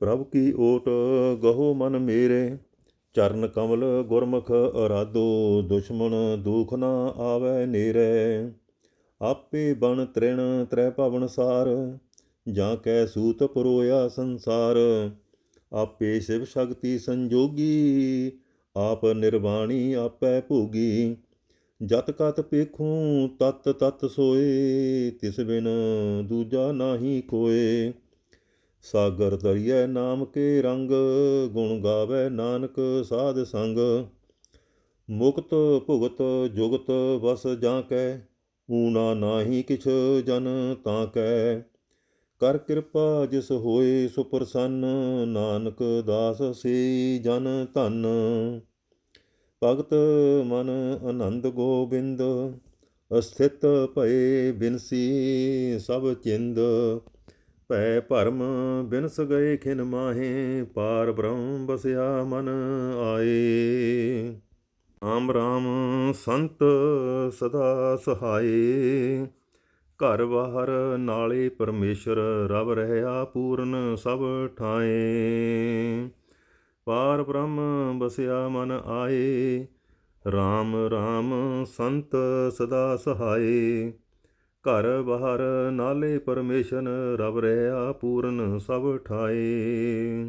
ਪ੍ਰਭ ਕੀ ਓਟ ਗਹੋ ਮਨ ਮੇਰੇ, ਚਰਨ ਕਮਲ ਗੁਰਮੁਖ ਅਰਾਧੋ, ਦੁਸ਼ਮਣ ਦੁਖ ਨਾ ਆਵੈ ਨੇਰੇ। ਆਪੇ ਬਣ ਤ੍ਰਿਣ ਤ੍ਰੈ ਭਵਨ ਸਾਰ, ਜਾਂ ਕੈ ਸੂਤ ਪਰੋਇਆ ਸੰਸਾਰ। ਆਪੇ ਸ਼ਿਵ ਸ਼ਕਤੀ ਸੰਜੋਗੀ, ਆਪ ਨਿਰਵਾਣੀ ਆਪੈ ਭੋਗੀ। ਜਤ ਕਤ ਪੇਖੂੰ, ਤਤ ਤਤ ਸੋਏ, ਤਿਸ ਬਿਨ ਦੂਜਾ ਨਾਹੀ ਕੋਏ ਸਾਗਰ ਦਰਿਐ ਨਾਮ ਕੇ ਰੰਗ, ਗੁਣ ਗਾਵੇ ਨਾਨਕ ਸਾਧ ਸੰਗ। ਮੁਕਤ ਭੁਗਤ ਜੁਗਤ ਵਸ ਜਾਂ ਕੈ ਊਨਾ ਨਾਹੀ ਕਿਛ ਜਨ ਤਾਂ ਕੈ ਕਰ ਕਿਰਪਾ ਜਿਸ ਹੋਏ ਸੋ ਨਾਨਕ ਦਾਸ ਸੇ ਜਨ ਧਨ। ਭਗਤ ਮਨ ਆਨੰਦ ਗੋਬਿੰਦ, ਅਸਥਿਤ ਭਏ ਬਿਨਸੀ ਸਭ ਚਿੰਦ। ਭੈ ਭਰਮ ਬਿਨਸ ਗਏ ਖਿਨ ਮਾਹੇ, ਪਾਰ ਬ੍ਰਹਮ ਬਸਿਆ ਮਨ ਆਏ। ਆਮ ਰਾਮ ਸੰਤ ਸਦਾ ਸਹਾਏ। ਘਰ ਬਾਹਰ ਨਾਲੇ ਪਰਮੇਸ਼ਰ, ਰਵ ਰਹਿਆ ਪੂਰਨ ਸਭ ਠਾਏ। ਪਾਰ ਬ੍ਰਹਮ ਬਸਿਆ ਮਨ ਆਏ। RAM RAM ਸੰਤ ਸਦਾ ਸਹਾਏ। ਘਰ ਬਾਹਰ ਨਾਲੇ ਪਰਮੇਸ਼ਨ ਰਬ ਰਹਿਆ ਪੂਰਨ ਸਭ ਠਾਏ।